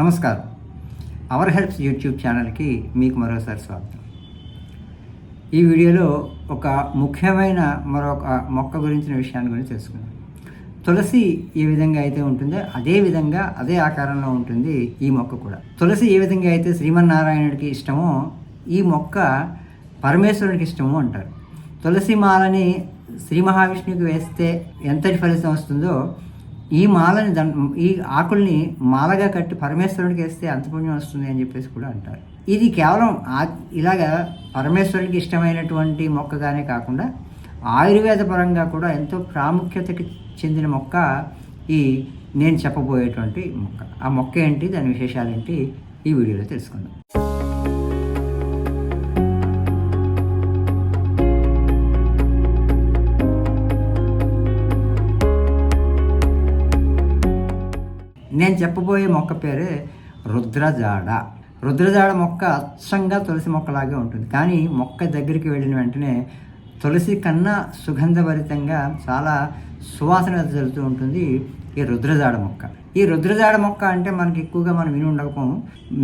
నమస్కారం. Hour helps YouTube ఛానల్కి మీకు మరోసారి స్వాగతం. ఈ వీడియోలో ఒక ముఖ్యమైన మరొక మొక్క గురించిన విషయాన్ని గురించి తెలుసుకుందాం. తులసి ఏ విధంగా అయితే ఉంటుందో అదే విధంగా అదే ఆకారంలో ఉంటుంది ఈ మొక్క కూడా. తులసి ఏ విధంగా అయితే శ్రీమన్నారాయణుడికి ఇష్టమో ఈ మొక్క పరమేశ్వరుడికి ఇష్టము అంటారు. తులసి మాలని శ్రీ మహావిష్ణువుకి వేస్తే ఎంతటి ఫలితం వస్తుందో ఈ మాలని ఈ ఆకుల్ని మాలగా కట్టి పరమేశ్వరుడికి వేస్తే అంత పుణ్యం వస్తుంది అని చెప్పేసి కూడా అంటారు. ఇది కేవలం ఆ ఇలాగా పరమేశ్వరుడికి ఇష్టమైనటువంటి మొక్కగానే కాకుండా ఆయుర్వేద పరంగా కూడా ఎంతో ప్రాముఖ్యతకి చెందిన మొక్క ఈ నేను చెప్పబోయేటువంటి మొక్క. ఆ మొక్క ఏంటి దాని విశేషాలు ఏంటి ఈ వీడియోలో తెలుసుకుందాం. నేను చెప్పబోయే మొక్క పేరే రుద్రజాడ. రుద్రజాడ మొక్క అచ్చంగా తులసి మొక్కలాగే ఉంటుంది. కానీ మొక్క దగ్గరికి వెళ్ళిన వెంటనే తులసి కన్నా సుగంధభరితంగా చాలా సువాసన జరుగుతూ ఉంటుంది ఈ రుద్రజాడ మొక్క. ఈ రుద్రజాడ మొక్క అంటే మనకి ఎక్కువగా మనం విని ఉండకపోము.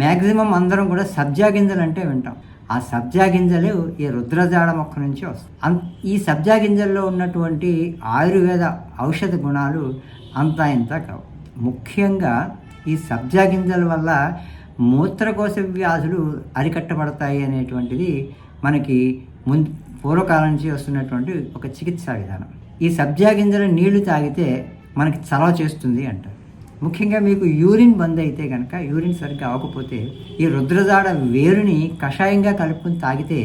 మ్యాక్సిమం అందరం కూడా సబ్జా గింజలు అంటే వింటాం. ఆ సబ్జా గింజలు ఈ రుద్రజాడ మొక్క నుంచి వస్తాయి. ఈ సబ్జా గింజల్లో ఉన్నటువంటి ఆయుర్వేద ఔషధ గుణాలు అంతా ఇంత కావు. ముఖ్యంగా ఈ సబ్జా గింజల వల్ల మూత్రకోశ వ్యాధులు అరికట్టబడతాయి అనేటువంటిది మనకి ముందు పూర్వకాలం నుంచి వస్తున్నటువంటి ఒక చికిత్సా విధానం. ఈ సబ్జా గింజల నీళ్ళు తాగితే మనకి చలవ చేస్తుంది అంటారు. ముఖ్యంగా మీకు యూరిన్ బంద్ అయితే కనుక యూరిన్ సరిగ్గా అవ్వకపోతే ఈ రుద్రజాడ వేరుని కషాయంగా కలుపుకొని తాగితే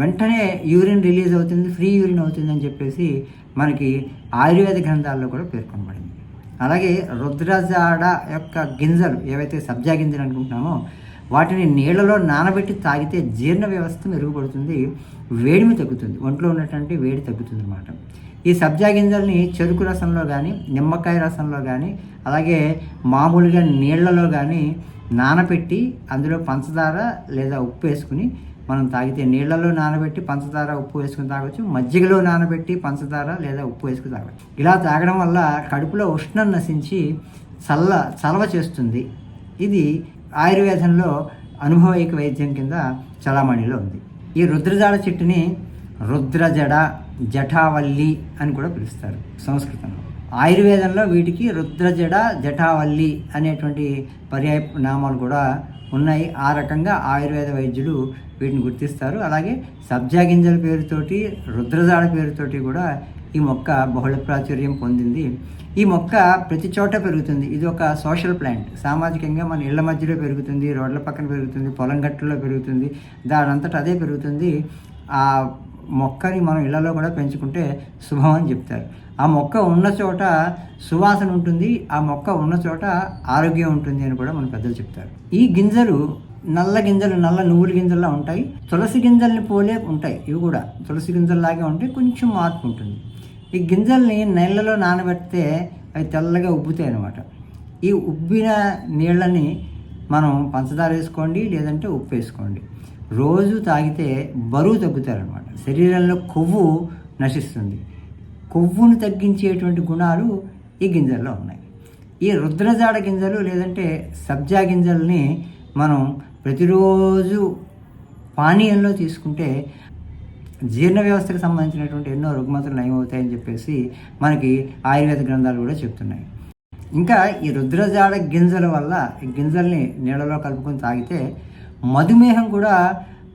వెంటనే యూరిన్ రిలీజ్ అవుతుంది ఫ్రీ యూరిన్ అవుతుంది అని చెప్పేసి మనకి ఆయుర్వేద గ్రంథాల్లో కూడా పేర్కొనబడింది. అలాగే రుద్రజాడ యొక్క గింజలు ఏవైతే సబ్జా గింజలు అనుకుంటున్నామో వాటిని నీళ్ళలో నానబెట్టి తాగితే జీర్ణ వ్యవస్థ మెరుగుపడుతుంది వేడిమి తగ్గుతుంది. ఒంట్లో ఉన్నటువంటి వేడి తగ్గుతుంది అనమాట ఈ సబ్జా గింజల్ని చెరుకు రసంలో కానీ నిమ్మకాయ రసంలో కానీ అలాగే మామూలుగా నీళ్ళలో కానీ నానబెట్టి అందులో పంచదార లేదా ఉప్పు వేసుకుని మనం తాగితే నీళ్ళలో నానబెట్టి పంచదార ఉప్పు వేసుకుని తాగొచ్చు మజ్జిగలో నానబెట్టి పంచదార లేదా ఉప్పు వేసుకుని తాగొచ్చు. ఇలా తాగడం వల్ల కడుపులో ఉష్ణం నశించి చల్ల చలవ చేస్తుంది. ఇది ఆయుర్వేదంలో అనుభవైక వైద్యం కింద చలామణిలో ఉంది. ఈ రుద్రజాడ చెట్టుని రుద్రజడ జఠావల్లి అని కూడా పిలుస్తారు సంస్కృతంలో. ఆయుర్వేదంలో వీటికి రుద్రజడ జటావల్లి అనేటువంటి పర్యాయ నామాలు కూడా ఉన్నాయి. ఆ రకంగా ఆయుర్వేద వైద్యులు వీటిని గుర్తిస్తారు. అలాగే సబ్జా గింజల పేరుతోటి రుద్రజాడ పేరుతోటి కూడా ఈ మొక్క బహుళ ప్రాచుర్యం పొందింది. ఈ మొక్క ప్రతి చోట పెరుగుతుంది. ఇది ఒక సోషల్ ప్లాంట్. సామాజికంగా మన ఇళ్ళ మధ్యలో పెరుగుతుంది రోడ్ల పక్కన పెరుగుతుంది పొలం గట్టులో పెరుగుతుంది దానంతటా అదే పెరుగుతుంది. ఆ మొక్కని మనం ఇళ్ళలో కూడా పెంచుకుంటే శుభం అని చెప్తారు. ఆ మొక్క ఉన్న చోట సువాసన ఉంటుంది ఆ మొక్క ఉన్న చోట ఆరోగ్యం ఉంటుంది అని కూడా మన పెద్దలు చెప్తారు. ఈ గింజలు నల్ల గింజలు నల్ల నువ్వుల గింజల్లా ఉంటాయి. తులసి గింజల్ని పోలే ఉంటాయి ఇవి కూడా. తులసి గింజల్లాగే ఉంటాయి కొంచెం మార్పు ఉంటుంది. ఈ గింజల్ని నీళ్ళలో నానబెడితే అవి తెల్లగా ఉబ్బుతాయి అన్నమాట. ఈ ఉబ్బిన నీళ్ళని మనం పంచదార వేసుకోండి లేదంటే ఉప్పు వేసుకోండి. రోజు తాగితే బరువు తగ్గుతారనమాట శరీరంలో కొవ్వు నశిస్తుంది. కొవ్వును తగ్గించేటువంటి గుణాలు ఈ గింజల్లో ఉన్నాయి. ఈ రుద్రజాడ గింజలు లేదంటే సబ్జా గింజల్ని మనం ప్రతిరోజు పానీయంలో తీసుకుంటే జీర్ణ వ్యవస్థకు సంబంధించినటువంటి ఎన్నో రుగ్మతలు నయమవుతాయని చెప్పేసి మనకి ఆయుర్వేద గ్రంథాలు కూడా చెప్తున్నాయి. ఇంకా ఈ రుద్రజాడ గింజల వల్ల ఈ గింజల్ని నీళ్ళలో కలుపుకొని తాగితే మధుమేహం కూడా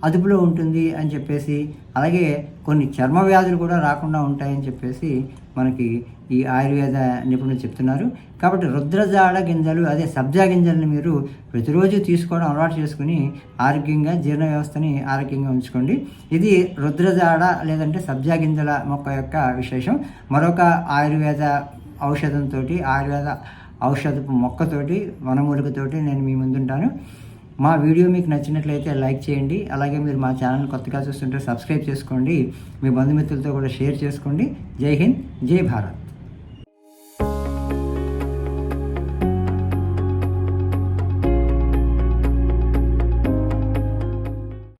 అదుపులో ఉంటుంది అని చెప్పేసి అలాగే కొన్ని చర్మ వ్యాధులు కూడా రాకుండా ఉంటాయని చెప్పేసి మనకి ఈ ఆయుర్వేద నిపుణులు చెప్తున్నారు. కాబట్టి రుద్రజాడ గింజలు అదే సబ్జా గింజలను మీరు ప్రతిరోజు తీసుకోవడం అలవాటు చేసుకుని ఆరోగ్యంగా జీర్ణ వ్యవస్థని ఆరోగ్యంగా ఉంచుకోండి. ఇది రుద్రజాడ లేదంటే సబ్జా గింజల మొక్క యొక్క విశేషం. మరొక ఆయుర్వేద ఔషధంతో ఆయుర్వేద ఔషధపు మొక్కతోటి వనమూలికతోటి నేను మీ ముందుంటాను. మా వీడియో మీకు నచ్చినట్లయితే లైక్ చేయండి. అలాగే మీరు మా ఛానల్ కొత్తగా చూస్తుంటే సబ్స్క్రైబ్ చేసుకోండి. మీ బంధుమిత్రులతో కూడా షేర్ చేసుకోండి. జై హింద్ జై భారత్.